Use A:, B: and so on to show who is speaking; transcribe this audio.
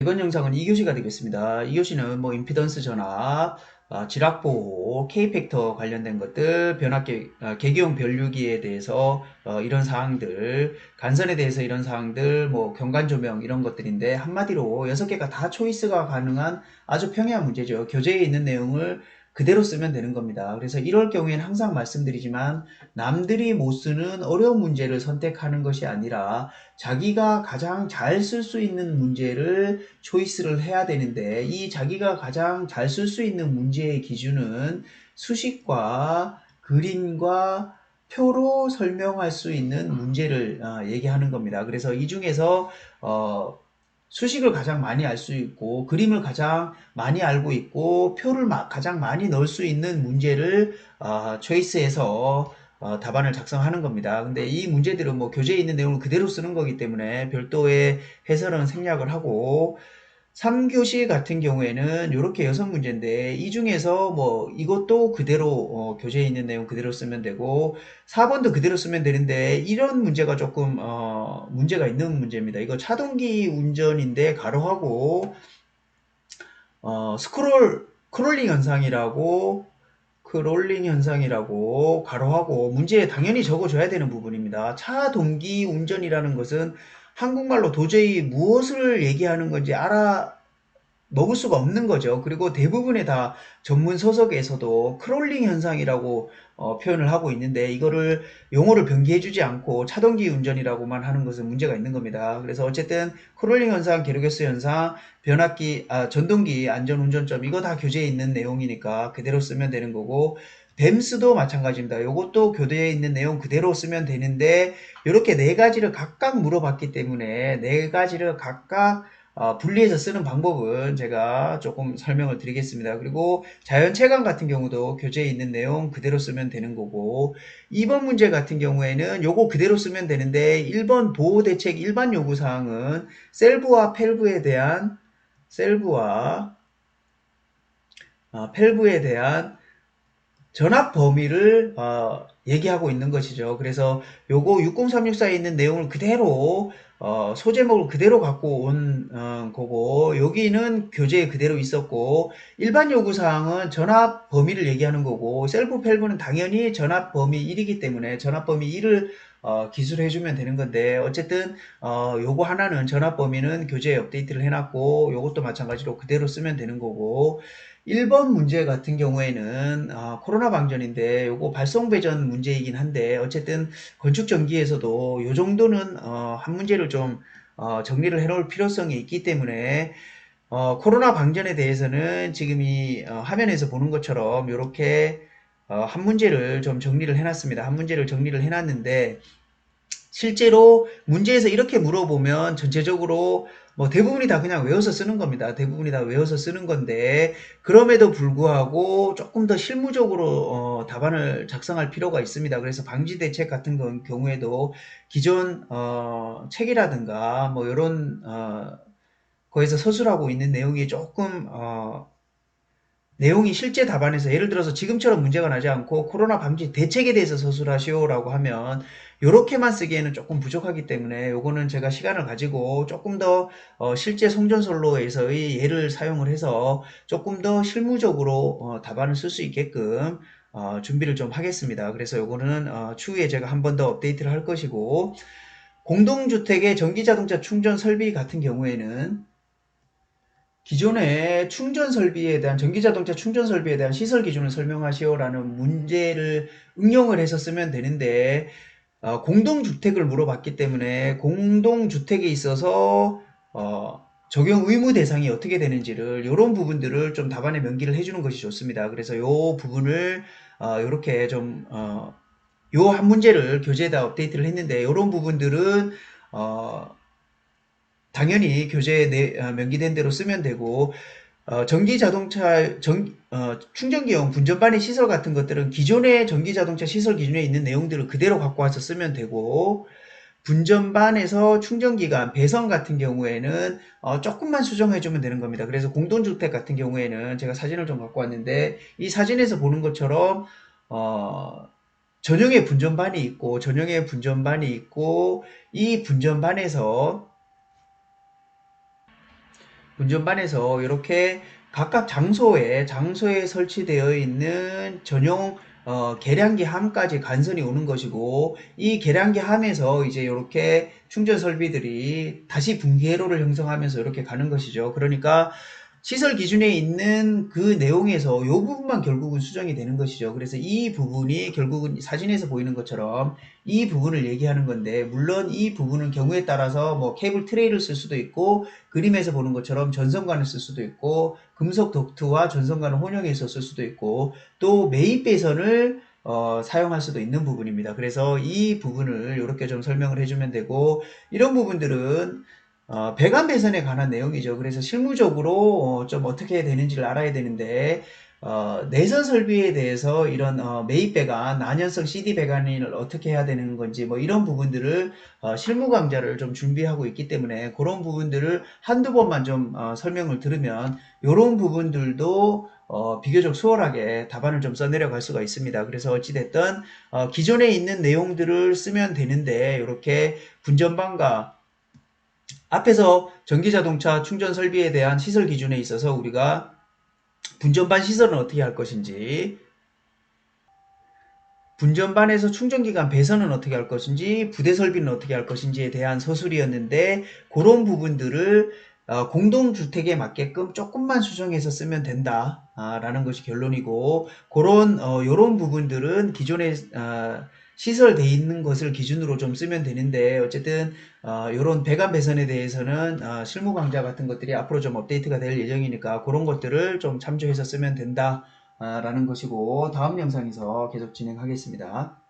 A: 이번 영상은 2교시가 되겠습니다. 2교시는 뭐 임피던스 전압, 아, 지락보호, K팩터 관련된 것들, 변압계, 아, 계기용 변류기에 대해서 어, 이런 사항들, 간선에 대해서 이런 사항들, 뭐 경관 조명 이런 것들인데 한마디로 6개가 다 초이스가 가능한 아주 평이한 문제죠. 교재에 있는 내용을 그대로 쓰면 되는 겁니다. 그래서 이럴 경우에는 항상 말씀드리지만 남들이 못 쓰는 어려운 문제를 선택하는 것이 아니라 자기가 가장 잘 쓸 수 있는 문제를 초이스를 해야 되는데 이 자기가 가장 잘 쓸 수 있는 문제의 기준은 수식과 그림과 표로 설명할 수 있는 문제를 어, 얘기하는 겁니다. 그래서 이 중에서 어, 수식을 가장 많이 알 수 있고 그림을 가장 많이 알고 있고 표를 마, 가장 많이 넣을 수 있는 문제를 어, 초이스해서 어, 답안을 작성하는 겁니다. 근데 이 문제들은 뭐 교재에 있는 내용을 그대로 쓰는 거기 때문에 별도의 해설은 생략을 하고 3교시 같은 경우에는 이렇게 여섯 문제인데 이 중에서 뭐 이것도 그대로 어, 교재에 있는 내용 그대로 쓰면 되고 4번도 그대로 쓰면 되는데 이런 문제가 조금 어, 문제가 있는 문제입니다. 이거 차동기 운전인데 가로하고 어, 스크롤 크롤링 현상이라고 크롤링 현상이라고 가로하고 문제에 당연히 적어줘야 되는 부분입니다. 차 동기 운전이라는 것은 한국말로 도저히 무엇을 얘기하는 건지 알아 먹을 수가 없는 거죠. 그리고 대부분의 다 전문 서적에서도 크롤링 현상이라고 어, 표현을 하고 있는데 이거를 용어를 변기해주지 않고 차동기 운전이라고만 하는 것은 문제가 있는 겁니다. 그래서 어쨌든 크롤링 현상, 게르게스 현상, 변압기, 아, 전동기 안전운전점 이거 다 교재에 있는 내용이니까 그대로 쓰면 되는 거고 뱀스도 마찬가지입니다. 이것도 교재에 있는 내용 그대로 쓰면 되는데 이렇게 네 가지를 각각 물어봤기 때문에 네 가지를 각각 어, 분리해서 쓰는 방법은 제가 조금 설명을 드리겠습니다. 그리고 자연체감 같은 경우도 교재에 있는 내용 그대로 쓰면 되는 거고 2번 문제 같은 경우에는 요거 그대로 쓰면 되는데 1번 보호대책 일반 요구사항은 셀브와 펠브에 대한 셀브와 어, 펠브에 대한 전압 범위를 어, 얘기하고 있는 것이죠. 그래서 요거 60364에 있는 내용을 그대로 어, 소제목을 그대로 갖고 온 어, 거고 여기는 교재에 그대로 있었고 일반 요구사항은 전압 범위를 얘기하는 거고 셀프 펠브는 당연히 전압 범위 1이기 때문에 전압 범위 1을 어, 기술해 주면 되는 건데 어쨌든 어, 요거 하나는 전압 범위는 교재에 업데이트를 해놨고 요것도 마찬가지로 그대로 쓰면 되는 거고 1번 문제 같은 경우에는 아, 코로나 방전인데 요거 발송 배전 문제이긴 한데 어쨌든 건축 전기에서도 요 정도는 어, 한 문제를 좀 어, 정리를 해놓을 필요성이 있기 때문에 어, 코로나 방전에 대해서는 지금 이 어, 화면에서 보는 것처럼 이렇게 어, 한 문제를 좀 정리를 해놨습니다. 한 문제를 정리를 해놨는데 실제로 문제에서 이렇게 물어보면 전체적으로 뭐 대부분이 다 그냥 외워서 쓰는 겁니다. 대부분이 다 외워서 쓰는 건데 그럼에도 불구하고 조금 더 실무적으로 어, 답안을 작성할 필요가 있습니다. 그래서 방지 대책 같은 경우에도 기존 어, 책이라든가 뭐 이런 어, 거에서 서술하고 있는 내용이 조금 어, 내용이 실제 답안에서 예를 들어서 지금처럼 문제가 나지 않고 코로나 방지 대책에 대해서 서술하시오라고 하면 이렇게만 쓰기에는 조금 부족하기 때문에 요거는 제가 시간을 가지고 조금 더 어, 실제 송전솔로에서의 예를 사용을 해서 조금 더 실무적으로 어, 답안을 쓸 수 있게끔 어, 준비를 좀 하겠습니다. 그래서 요거는 어, 추후에 제가 한 번 더 업데이트를 할 것이고 공동주택의 전기자동차 충전 설비 같은 경우에는 기존의 충전 설비에 대한 전기 자동차 충전 설비에 대한 시설 기준을 설명하시오라는 문제를 응용을 쓰면 되는데 어, 공동주택을 물어봤기 때문에 공동주택에 있어서 어, 적용 의무 대상이 어떻게 되는지를 이런 부분들을 좀 답안에 명기를 해주는 것이 좋습니다. 그래서 이 부분을 어, 이렇게 좀 어, 요 한 문제를 교재에다 업데이트를 했는데 이런 부분들은 어, 당연히 교재에 어, 명기된 대로 쓰면 되고 어, 전기 자동차 전, 어, 충전기용 분전반의 시설 같은 것들은 기존의 전기 자동차 시설 기준에 있는 내용들을 그대로 갖고 와서 쓰면 되고 분전반에서 충전기간 배선 같은 경우에는 어, 조금만 수정해 주면 되는 겁니다. 그래서 공동주택 같은 경우에는 제가 사진을 좀 갖고 왔는데 이 사진에서 보는 것처럼 어, 전용의 분전반이 있고 전용의 분전반이 있고 이 분전반에서 분전반에서 이렇게 각각 장소에 장소에 설치되어 있는 전용 어, 계량기 함까지 간선이 오는 것이고 이 계량기 함에서 이제 이렇게 충전 설비들이 다시 분기회로를 형성하면서 이렇게 가는 것이죠. 그러니까 시설 기준에 있는 그 내용에서 이 부분만 결국은 수정이 되는 것이죠. 그래서 이 부분이 결국은 사진에서 보이는 것처럼 이 부분을 얘기하는 건데 물론 이 부분은 경우에 따라서 뭐 케이블 트레이를 쓸 수도 있고 그림에서 보는 것처럼 전선관을 쓸 수도 있고 금속 덕트와 전선관을 혼용해서 쓸 수도 있고 또 매입 배선을 어, 사용할 수도 있는 부분입니다. 그래서 이 부분을 이렇게 좀 설명을 해주면 되고 이런 부분들은 어, 배관 배선에 관한 내용이죠. 그래서 실무적으로 어, 좀 어떻게 되는지를 알아야 되는데 어, 내선 설비에 대해서 이런 어, 매입 배관, 난연성 CD 배관을 어떻게 해야 되는 건지 뭐 이런 부분들을 어, 실무 강좌를 좀 준비하고 있기 때문에 그런 부분들을 한두 번만 좀 어, 설명을 들으면 이런 부분들도 어, 비교적 수월하게 답안을 좀 써내려갈 수가 있습니다. 그래서 어찌됐든 어, 기존에 있는 내용들을 쓰면 되는데 이렇게 분전반과 앞에서 전기자동차 충전 설비에 대한 시설 기준에 있어서 우리가 분전반 시설은 어떻게 할 것인지 분전반에서 충전기간 배선은 어떻게 할 것인지 부대 설비는 어떻게 할 것인지에 대한 서술이었는데 그런 부분들을 어, 공동주택에 맞게끔 조금만 수정해서 쓰면 된다 아, 라는 것이 결론이고 그런 어, 요런 부분들은 기존에 어, 시설돼 있는 것을 기준으로 좀 쓰면 되는데 어쨌든 어, 이런 배관 배선에 대해서는 어, 실무 강좌 같은 것들이 앞으로 좀 업데이트가 될 예정이니까 그런 것들을 좀 참조해서 쓰면 된다라는 것이고 다음 영상에서 계속 진행하겠습니다.